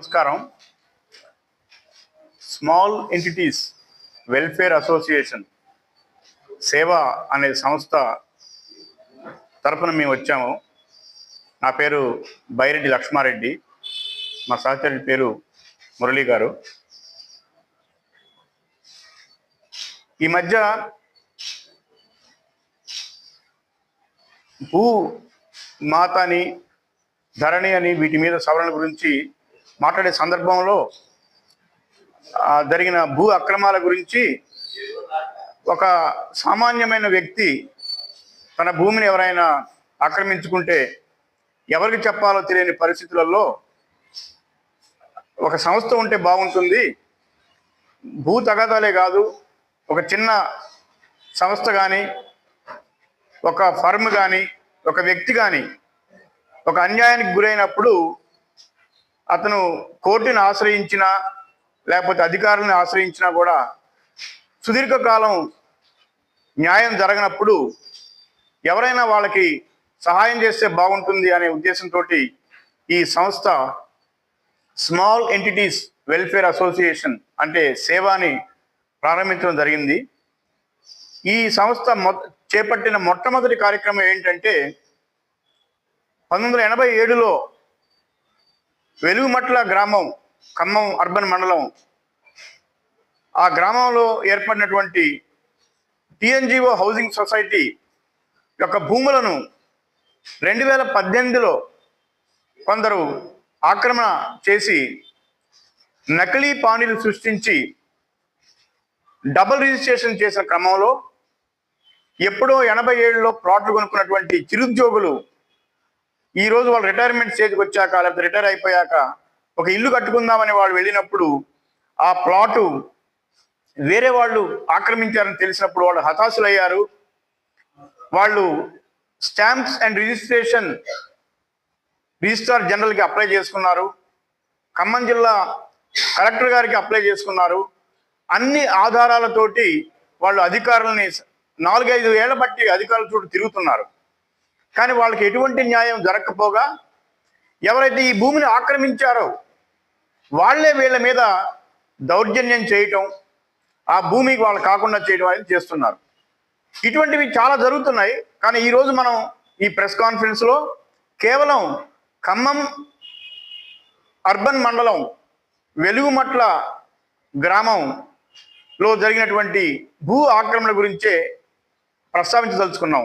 నమస్కారం. Small entities welfare association సేవ అనే సంస్థ తరపున మేము వచ్చాము. నా పేరు బైరెడ్డి లక్ష్మారెడ్డి. మా సహచరుడి పేరు మురళీ గారు. ఈ మధ్య భూ మాతని ధరణి అని వీటి మీద సవరణ గురించి మాట్లాడే సందర్భంలో జరిగిన భూ అక్రమాల గురించి ఒక సామాన్యమైన వ్యక్తి తన భూమిని ఎవరైనా ఆక్రమించుకుంటే ఎవరికి చెప్పాలో తెలియని పరిస్థితులలో ఒక సంస్థ ఉంటే బాగుంటుంది. భూ తగాదాలే కాదు ఒక చిన్న సంస్థ కానీ ఒక ఫర్మ్ కానీ ఒక వ్యక్తి కానీ ఒక అన్యాయానికి గురైనప్పుడు అతను కోర్టుని ఆశ్రయించినా లేకపోతే అధికారులను ఆశ్రయించినా కూడా సుదీర్ఘకాలం న్యాయం జరగనప్పుడు ఎవరైనా వాళ్ళకి సహాయం చేస్తే బాగుంటుంది అనే ఉద్దేశంతో ఈ సంస్థ స్మాల్ ఎంటిటీస్ వెల్ఫేర్ అసోసియేషన్ అంటే సేవాని ప్రారంభించడం జరిగింది. ఈ సంస్థ మొ చేపట్టిన మొట్టమొదటి కార్యక్రమం ఏంటంటే పంతొమ్మిది వందల ఎనభై ఏడులో వెలుగుమట్ల గ్రామం ఖమ్మం అర్బన్ మండలం. ఆ గ్రామంలో ఏర్పడినటువంటి టిఎన్జిఓ హౌసింగ్ సొసైటీ యొక్క భూములను రెండు వేల పద్దెనిమిదిలో కొందరు ఆక్రమణ చేసి నకిలీ పానీలు సృష్టించి డబుల్ రిజిస్ట్రేషన్ చేసిన క్రమంలో ఎప్పుడో ఎనభై ఏడులో ప్లాట్లు కొనుక్కున్నటువంటి చిరుద్యోగులు ఈ రోజు వాళ్ళు రిటైర్మెంట్ స్టేజ్కి వచ్చాక లేకపోతే రిటైర్ అయిపోయాక ఒక ఇల్లు కట్టుకుందామని వాళ్ళు వెళ్ళినప్పుడు ఆ ప్లాటు వేరే వాళ్ళు ఆక్రమించారని తెలిసినప్పుడు వాళ్ళు హతాశులయ్యారు. వాళ్ళు స్టాంప్స్ అండ్ రిజిస్ట్రేషన్ రిజిస్ట్రార్ జనరల్కి అప్లై చేసుకున్నారు. ఖమ్మం జిల్లా కలెక్టర్ గారికి అప్లై చేసుకున్నారు. అన్ని ఆధారాలతోటి వాళ్ళు అధికారులని నాలుగైదు ఏళ్ళ బట్టి అధికారుల చుట్టూ తిరుగుతున్నారు. కానీ వాళ్ళకి ఎటువంటి న్యాయం జరగకపోగా ఎవరైతే ఈ భూమిని ఆక్రమించారో వాళ్ళే వీళ్ళ మీద దౌర్జన్యం చేయటం ఆ భూమికి వాళ్ళు కాకుండా చేయడం అనేది చేస్తున్నారు. ఇటువంటివి చాలా జరుగుతున్నాయి. కానీ ఈరోజు మనం ఈ ప్రెస్ కాన్ఫరెన్స్లో కేవలం ఖమ్మం అర్బన్ మండలం వెలుగుమట్ల గ్రామంలో జరిగినటువంటి భూ ఆక్రమణ గురించే ప్రస్తావించదలుచుకున్నాం.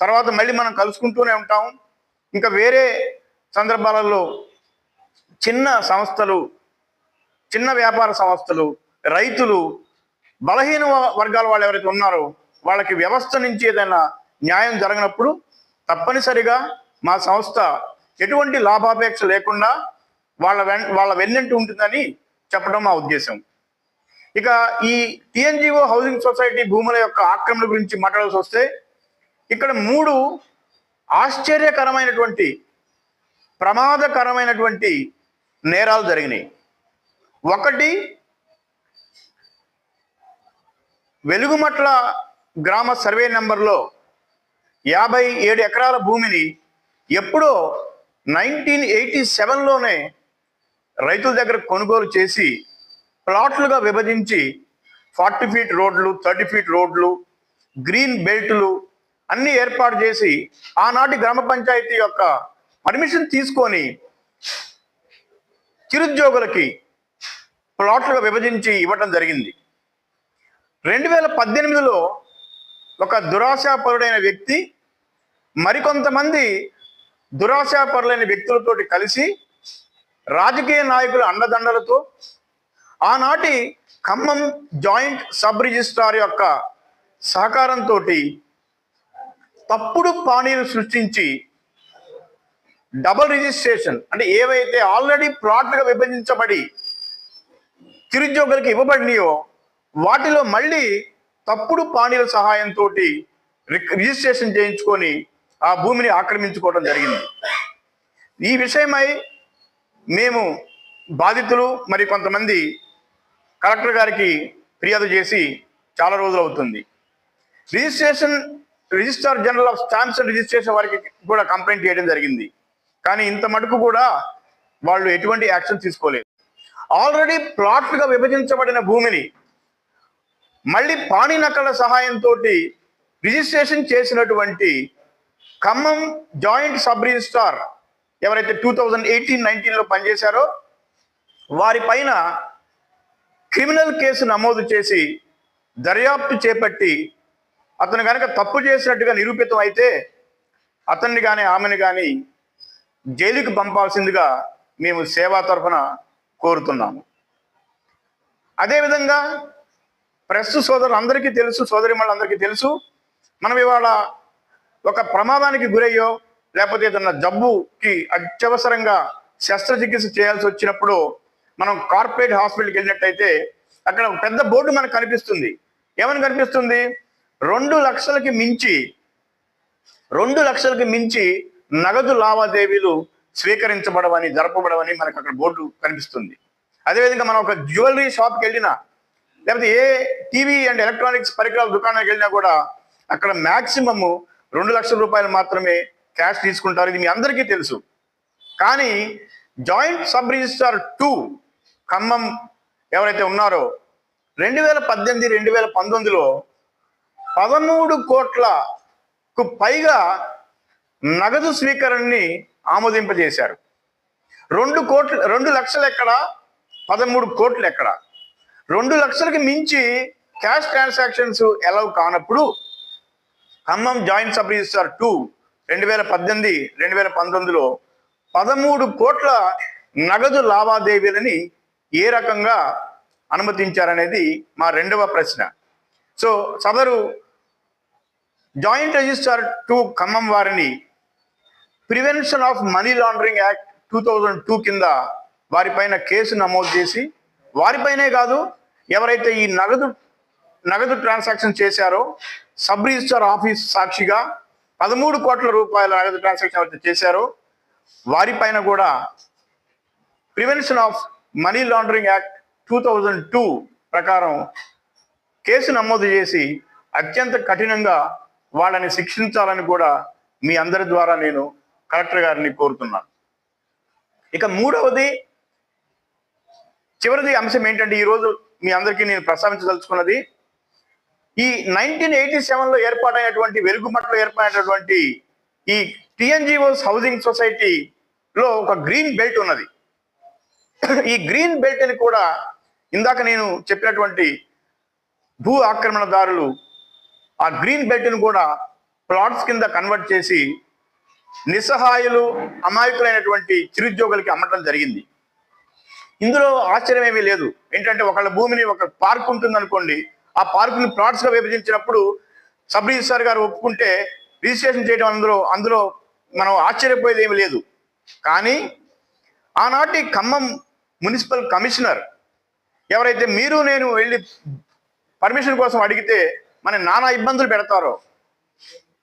తర్వాత మళ్ళీ మనం కలుసుకుంటూనే ఉంటాం. ఇంకా వేరే సందర్భాలలో చిన్న సంస్థలు చిన్న వ్యాపార సంస్థలు రైతులు బలహీన వర్గాల వాళ్ళు ఎవరైతే ఉన్నారో వాళ్ళకి వ్యవస్థ నుంచి ఏదైనా న్యాయం జరగనప్పుడు తప్పనిసరిగా మా సంస్థ ఎటువంటి లాభాపేక్ష లేకుండా వాళ్ళ వెన్ వాళ్ళ వెన్నంటి ఉంటుందని చెప్పడం మా ఉద్దేశం. ఇక ఈ టిఎన్జిఓ హౌసింగ్ సొసైటీ భూముల యొక్క ఆక్రమణ గురించి మాట్లాడాల్సి వస్తే ఇక్కడ మూడు ఆశ్చర్యకరమైనటువంటి ప్రమాదకరమైనటువంటి నేరాలు జరిగినాయి. ఒకటి వెలుగుమట్ల గ్రామ సర్వే నెంబర్లో యాభై ఏడు ఎకరాల భూమిని ఎప్పుడో నైన్టీన్ ఎయిటీ సెవెన్లోనే రైతుల దగ్గర కొనుగోలు చేసి ప్లాట్లుగా విభజించి ఫార్టీ ఫీట్ రోడ్లు థర్టీ ఫీట్ రోడ్లు గ్రీన్ బెల్ట్లు అన్ని ఏర్పాటు చేసి ఆనాటి గ్రామ పంచాయతీ యొక్క పర్మిషన్ తీసుకొని చిరుద్యోగులకి ప్లాట్లుగా విభజించి ఇవ్వటం జరిగింది. రెండు వేల పద్దెనిమిదిలో ఒక దురాశాపరుడైన వ్యక్తి మరికొంతమంది దురాశాపరులైన వ్యక్తులతోటి కలిసి రాజకీయ నాయకుల అండదండలతో ఆనాటి ఖమ్మం జాయింట్ సబ్ రిజిస్ట్రార్ యొక్క సహకారంతో తప్పుడు పానీలు సృష్టించి డబుల్ రిజిస్ట్రేషన్ అంటే ఏవైతే ఆల్రెడీ ప్లాట్లుగా విభజించబడి చిరుద్యోగులకు ఇవ్వబడినాయో వాటిలో మళ్ళీ తప్పుడు పానీల సహాయంతో రిజిస్ట్రేషన్ చేయించుకొని ఆ భూమిని ఆక్రమించుకోవడం జరిగింది. ఈ విషయమై మేము బాధితులు మరి కొంతమంది కలెక్టర్ గారికి ఫిర్యాదు చేసి చాలా రోజులు అవుతుంది registration registrar general of stamps and registration వారికి కూడా కంప్లైంట్ చేయడం జరిగింది. కానీ ఇంత మటుకు కూడా వాళ్ళు ఎటువంటి యాక్షన్ తీసుకోలేదు. ఆల్రెడీ ప్లాట్లుగా విభజించబడిన భూమిని మళ్ళీ పాణి నకల సహాయంతో రిజిస్ట్రేషన్ చేసినటువంటి ఖమ్మం జాయింట్ సబ్ రిజిస్ట్రార్ ఎవరైతే టూ థౌజండ్ ఎయిటీన్ నైన్టీన్లో పనిచేశారో వారిపైన క్రిమినల్ కేసు నమోదు చేసి దర్యాప్తు చేపట్టి అతను కనుక తప్పు చేసినట్టుగా నిరూపితం అయితే అతన్ని కానీ ఆమెను కానీ జైలుకి పంపాల్సిందిగా మేము సేవా తరఫున కోరుతున్నాము. అదేవిధంగా ప్రెస్ సోదరులు అందరికీ తెలుసు సోదరి అందరికీ తెలుసు మనం ఇవాళ ఒక ప్రమాదానికి గురయ్యో లేకపోతే ఏదన్నా జబ్బుకి అత్యవసరంగా శస్త్రచికిత్స చేయాల్సి వచ్చినప్పుడు మనం కార్పొరేట్ హాస్పిటల్కి వెళ్ళినట్టయితే అక్కడ పెద్ద బోర్డు మనకు కనిపిస్తుంది. ఏమని కనిపిస్తుంది? రెండు లక్షలకి మించి రెండు లక్షలకి మించి నగదు లావాదేవీలు స్వీకరించబడవని జరపబడవని మనకు అక్కడ బోర్డు కనిపిస్తుంది. అదేవిధంగా మనం ఒక జ్యువెలరీ షాప్కి వెళ్ళినా లేకపోతే ఏ టీవీ అండ్ ఎలక్ట్రానిక్స్ పరికరాల దుకాణానికి వెళ్ళినా కూడా అక్కడ మ్యాక్సిమమ్ రెండు లక్షల రూపాయలు మాత్రమే క్యాష్ తీసుకుంటారు. ఇది మీ అందరికీ తెలుసు. కానీ joint sub registrar two Khammam ఎవరైతే ఉన్నారో రెండు వేల పద్దెనిమిది రెండు వేల పంతొమ్మిదిలో పదమూడు కోట్లకు పైగా నగదు స్వీకరణని ఆమోదింపజేశారు. రెండు కోట్లు రెండు లక్షలు ఎక్కడ పదమూడు కోట్లు ఎక్కడ రెండు లక్షలకి మించి క్యాష్ ట్రాన్సాక్షన్స్ ఎలవ్ కానప్పుడు Khammam joint sub registrar two రెండు వేల పద్దెనిమిది రెండు వేల పంతొమ్మిదిలో పదమూడు కోట్ల నగదు లావాదేవీలని ఏ రకంగా అనుమతించారనేది మా రెండవ ప్రశ్న. సో సదరు జాయింట్ రిజిస్ట్రార్ టూ ఖమ్మం వారిని prevention of money laundering act two thousand two కింద వారిపైన కేసు నమోదు చేసి వారిపైనే కాదు ఎవరైతే ఈ నగదు నగదు ట్రాన్సాక్షన్ చేశారో సబ్ రిజిస్టర్ ఆఫీస్ సాక్షిగా పదమూడు కోట్ల రూపాయల నగదు ట్రాన్సాక్షన్ ఎవరైతే చేశారో వారిపైన కూడా prevention of money laundering act two thousand two ప్రకారం కేసు నమోదు చేసి అత్యంత కఠినంగా వాళ్ళని శిక్షించాలని కూడా మీ అందరి ద్వారా నేను కలెక్టర్ గారిని కోరుతున్నాను. ఇక మూడవది చివరిది అంశం ఏంటంటే ఈరోజు మీ అందరికీ నేను ప్రస్తావించదలుచుకున్నది ఈ నైన్టీన్ ఎయిటీ సెవెన్లో ఏర్పాటైనటువంటి వెలుగుమట్లో ఏర్పడినటువంటి ఈ టిఎన్జిఓస్ హౌసింగ్ సొసైటీలో ఒక గ్రీన్ బెల్ట్ ఉన్నది. ఈ గ్రీన్ బెల్ట్ అని కూడా ఇందాక నేను చెప్పినటువంటి భూ ఆక్రమణదారులు ఆ గ్రీన్ బెల్ట్ను కూడా ప్లాట్స్ కింద కన్వర్ట్ చేసి నిస్సహాయులు అమాయకులైనటువంటి చిరుద్యోగులకి అమ్మటం జరిగింది. ఇందులో ఆశ్చర్యం ఏమీ లేదు. ఏంటంటే ఒకళ్ళ భూమిని ఒక పార్క్ ఉంటుంది అనుకోండి ఆ పార్కుని ప్లాట్స్గా విభజించినప్పుడు సబ్ రిజిస్టార్ గారు ఒప్పుకుంటే రిజిస్ట్రేషన్ చేయడం అందులో అందులో మనం ఆశ్చర్యపోయేది లేదు. కానీ ఆనాటి ఖమ్మం మున్సిపల్ కమిషనర్ ఎవరైతే మీరు నేను వెళ్ళి పర్మిషన్ కోసం అడిగితే మన నానా ఇబ్బందులు పెడతారో.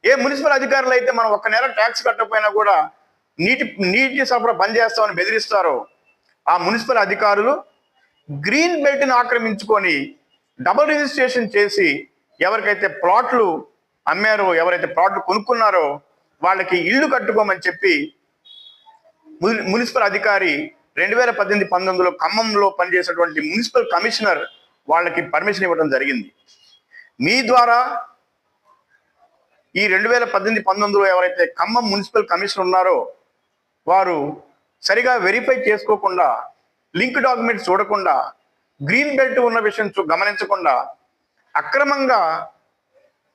ఏ మున్సిపల్ అధికారులు అయితే మనం ఒక్క నెల ట్యాక్స్ కట్టకపోయినా కూడా నీటి నీటి సరఫరా బంద్ చేస్తామని బెదిరిస్తారో ఆ మున్సిపల్ అధికారులు గ్రీన్ బెల్ట్ని ఆక్రమించుకొని డబుల్ రిజిస్ట్రేషన్ చేసి ఎవరికైతే ప్లాట్లు అమ్మారో ఎవరైతే ప్లాట్లు కొనుక్కున్నారో వాళ్ళకి ఇల్లు కట్టుకోమని చెప్పి మున్సిపల్ అధికారి రెండు వేల పద్దెనిమిది పంతొమ్మిదిలో ఖమ్మంలో పనిచేసేటువంటి మున్సిపల్ కమిషనర్ వాళ్ళకి పర్మిషన్ ఇవ్వడం జరిగింది. మీ ద్వారా ఈ రెండు వేల పద్దెనిమిది పంతొమ్మిదిలో ఎవరైతే ఖమ్మం మున్సిపల్ కమిషనర్ ఉన్నారో వారు సరిగా వెరిఫై చేసుకోకుండా లింక్ డాక్యుమెంట్స్ చూడకుండా గ్రీన్ బెల్ట్ ఉన్న విషయం గమనించకుండా అక్రమంగా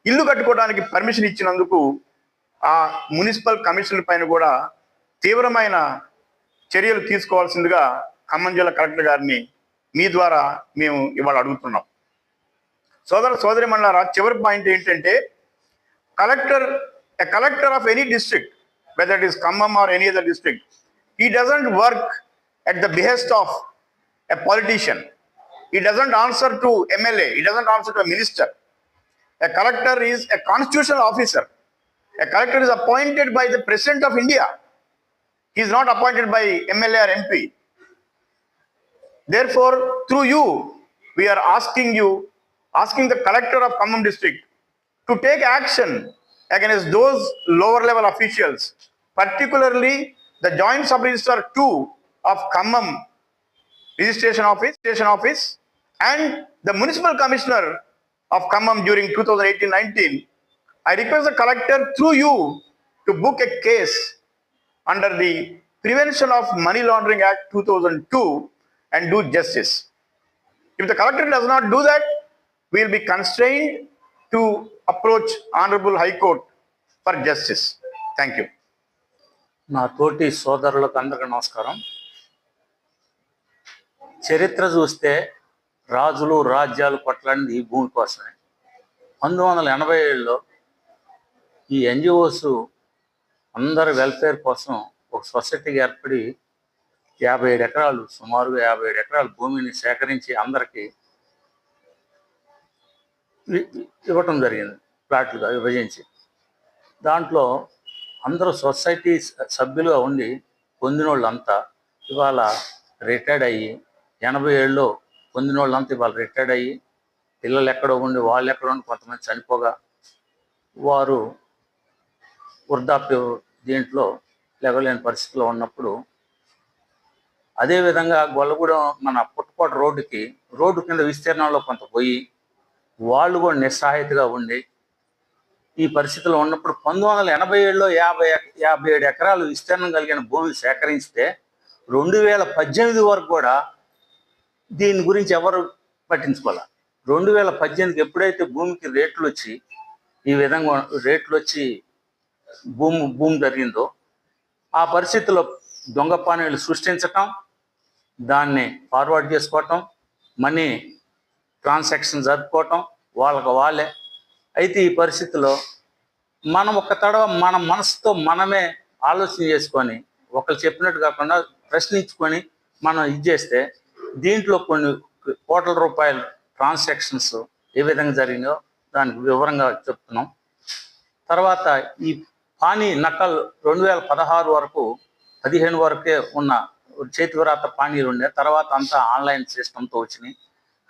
ఇల్లు కట్టుకోవడానికి పర్మిషన్ ఇచ్చినందుకు ఆ మున్సిపల్ కమిషనర్ పైన కూడా తీవ్రమైన చర్యలు తీసుకోవాల్సిందిగా ఖమ్మం జిల్లా కలెక్టర్ గారిని మీ ద్వారా మేము ఇవాళ అడుగుతున్నాం. సోదర సోదరి మండలారా చివరి పాయింట్ ఏంటంటే collector a collector of any district whether it is Khammam or any other district he doesn't work at the behest of a politician. He doesn't answer to MLA. He doesn't answer to a minister. A collector is a constitutional officer. A collector is appointed by the president of India. He is not appointed by MLA or MP. Therefore, through you, we are asking you, asking the collector of Khammam district to take action against those lower level officials, particularly the joint sub registrar 2 of Khammam registration office, station office, and the municipal commissioner of Khammam during 2018-19, I request the collector through you to book a case under the Prevention of Money Laundering Act 2002 and do justice. If the collector does not do that, will be constrained to approach Honorable High Court for justice. Thank you. నా తోటి సోదరులకు అందరికీ నమస్కారం చరిత్ర చూస్తే రాజులు రాజ్యాలు కొట్లాడింది ఈ భూమి కోసమే పంతొమ్మిది వందల ఎనభై ఏడులో ఈ ఎన్జిఓస్ అందరి వెల్ఫేర్ కోసం ఒక సొసైటీకి ఏర్పడి యాభై ఏడు ఎకరాలు సుమారుగా యాభై ఏడు ఎకరాల భూమిని సేకరించి అందరికీ ఇవ్వటం జరిగింది ప్లాట్లుగా విభజించి. దాంట్లో అందరూ సొసైటీ స- సభ్యులుగా ఉండి పొందిన వాళ్ళంతా ఇవాళ రిటైర్డ్ అయ్యి ఎనభై ఏళ్ళలో పొందిన వాళ్ళంతా ఇవాళ రిటైర్డ్ అయ్యి పిల్లలు ఎక్కడో ఉండి వాళ్ళు ఎక్కడో ఉండి కొంతమంది చనిపోగా వారు వృద్ధాప్య దీంట్లో లేవలేని పరిస్థితిలో ఉన్నప్పుడు అదేవిధంగా గొల్లగూడెం మన పుట్టకోట రోడ్డుకి రోడ్డు కింద విస్తీర్ణంలో కొంత పోయి వాళ్ళు కూడా నిస్సహాయతగా ఉండి ఈ పరిస్థితిలో ఉన్నప్పుడు పంతొమ్మిది వందల ఎనభై ఏడులో యాభై యాభై ఏడు ఎకరాలు విస్తీర్ణం కలిగిన భూమి సేకరిస్తే రెండు వేల పద్దెనిమిది వరకు కూడా దీని గురించి ఎవరు పట్టించుకోవాలి రెండు వేల పద్దెనిమిది ఎప్పుడైతే భూమికి రేట్లు వచ్చి ఈ విధంగా రేట్లు వచ్చి భూమి భూమి జరిగిందో ఆ పరిస్థితిలో దొంగ పానీలు సృష్టించటం దాన్ని ఫార్వర్డ్ చేసుకోవటం మనీ ట్రాన్సాక్షన్ జరుపుకోవటం వాళ్ళకి వాళ్ళే. అయితే ఈ పరిస్థితిలో మనం ఒక తడవ మన మనసుతో మనమే ఆలోచన చేసుకొని ఒకరు చెప్పినట్టు కాకుండా ప్రశ్నించుకొని మనం ఇది చేస్తే దీంట్లో కొన్ని కోట్ల రూపాయల ట్రాన్సాక్షన్స్ ఏ విధంగా జరిగినాయో దానికి వివరంగా చెప్తున్నాం. తర్వాత ఈ పానీ నకల్ రెండు వేల పదహారు వరకు పదిహేను వరకే ఉన్న చేతివ్రాత పానీలు ఉండే తర్వాత అంతా ఆన్లైన్ సిస్టమ్తో వచ్చినాయి.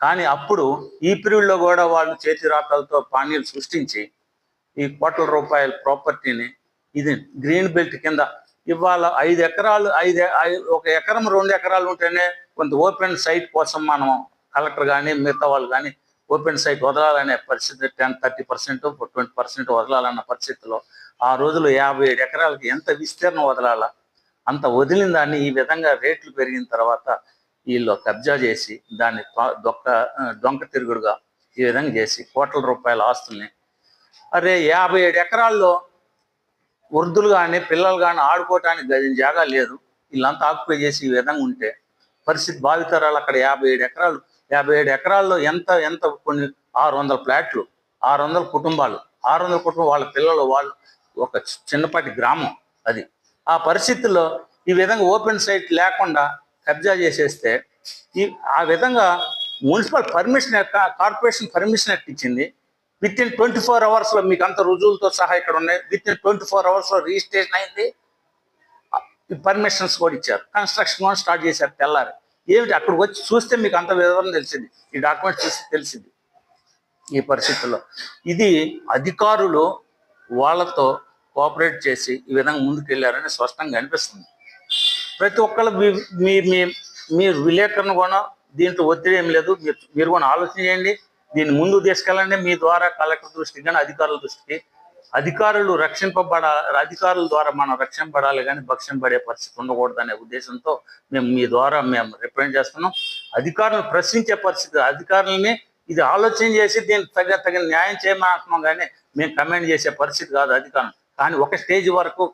కానీ అప్పుడు ఈ పీరియడ్లో కూడా వాళ్ళు చేతి రాతలతో పానీలు సృష్టించి ఈ కోట్ల రూపాయల ప్రాపర్టీని ఇది గ్రీన్ బెల్ట్ కింద ఇవాళ ఐదు ఎకరాలు ఐదు ఒక ఎకరం రెండు ఎకరాలు ఉంటేనే కొంత ఓపెన్ సైట్ కోసం మనం కలెక్టర్ కానీ మిగతా వాళ్ళు కానీ ఓపెన్ సైట్ వదలాలనే పరిస్థితి ten thirty percent twenty percent వదలాలన్న పరిస్థితిలో ఆ రోజులు యాభై ఏడు ఎకరాలకి ఎంత విస్తీర్ణం వదలాలా? అంత వదిలిన దాన్ని ఈ విధంగా రేట్లు పెరిగిన తర్వాత వీళ్ళు కబ్జా చేసి దాన్ని దొక్క దొంగ తిరుగుడుగా ఈ విధంగా చేసి కోట్ల రూపాయల ఆస్తుల్ని అరే యాభై ఏడు ఎకరాల్లో వృద్ధులు కానీ పిల్లలు కానీ ఆడుకోవటానికి గది జాగా లేదు. వీళ్ళంతా ఆక్యుపై చేసి ఈ విధంగా ఉంటే పరిస్థితి భావితరాలు అక్కడ యాభై ఏడు ఎకరాలు యాభై ఏడు ఎకరాల్లో ఎంత ఎంత కొన్ని ఆరు వందల ఫ్లాట్లు ఆరు వందల కుటుంబాలు ఆరు వందల కుటుంబం వాళ్ళ పిల్లలు వాళ్ళు ఒక చిన్నపాటి గ్రామం అది. ఆ పరిస్థితుల్లో ఈ విధంగా ఓపెన్ సైట్ లేకుండా కబ్జా చేసేస్తే ఈ ఆ విధంగా municipal permission corporation permission act ఇచ్చింది. విత్ ఇన్ ట్వంటీ ఫోర్ అవర్స్లో మీకు అంత రుజువులతో సహా ఇక్కడ ఉన్నాయి. విత్ ఇన్ ట్వంటీ ఫోర్ అవర్స్లో రిజిస్ట్రేషన్ అయింది. పర్మిషన్స్ కూడా ఇచ్చారు. కన్స్ట్రక్షన్ కూడా స్టార్ట్ చేశారు తెల్లారి. ఏమిటి? అక్కడికి వచ్చి చూస్తే మీకు అంత వివరం తెలిసింది. ఈ డాక్యుమెంట్స్ చూస్తే తెలిసింది. ఈ పరిస్థితుల్లో. ఇది అధికారులు వాళ్ళతో కోఆపరేట్ చేసి ఈ విధంగా ముందుకు వెళ్ళారని స్పష్టంగా అనిపిస్తుంది. ప్రతి ఒక్కళ్ళు మీ మీ మీ మీరు విలేకరణ కూడా దీంట్లో ఒత్తిడి ఏం లేదు. మీరు మీరు కూడా ఆలోచన చేయండి. దీన్ని ముందుకు తీసుకెళ్ళండి. మీ ద్వారా కలెక్టర్ దృష్టికి కానీ అధికారుల దృష్టికి. అధికారులు రక్షింపబడ అధికారుల ద్వారా మనం రక్షింపబడాలి కానీ భక్ష్యంపడే పరిస్థితి ఉండకూడదు అనే ఉద్దేశంతో మేము మీ ద్వారా మేము రిప్రజెంట్ చేస్తున్నాం. అధికారులను ప్రశ్నించే పరిస్థితి అధికారులని ఇది ఆలోచన చేసి దీనికి తగిన తగిన న్యాయం చేయమంటున్నాం కానీ మేము కమెంట్ చేసే పరిస్థితి కాదు అధికారం కానీ ఒక స్టేజ్ వరకు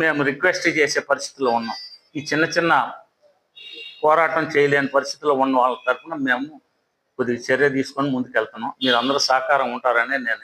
మేము రిక్వెస్ట్ చేసే పరిస్థితిలో ఉన్నాం. ఈ చిన్న చిన్న పోరాటం చేయలేని పరిస్థితిలో ఉన్న వాళ్ళ తరఫున మేము కొద్దిగా చర్య తీసుకొని ముందుకెళ్తున్నాం. మీరు అందరూ సహకారం ఉంటారని నేను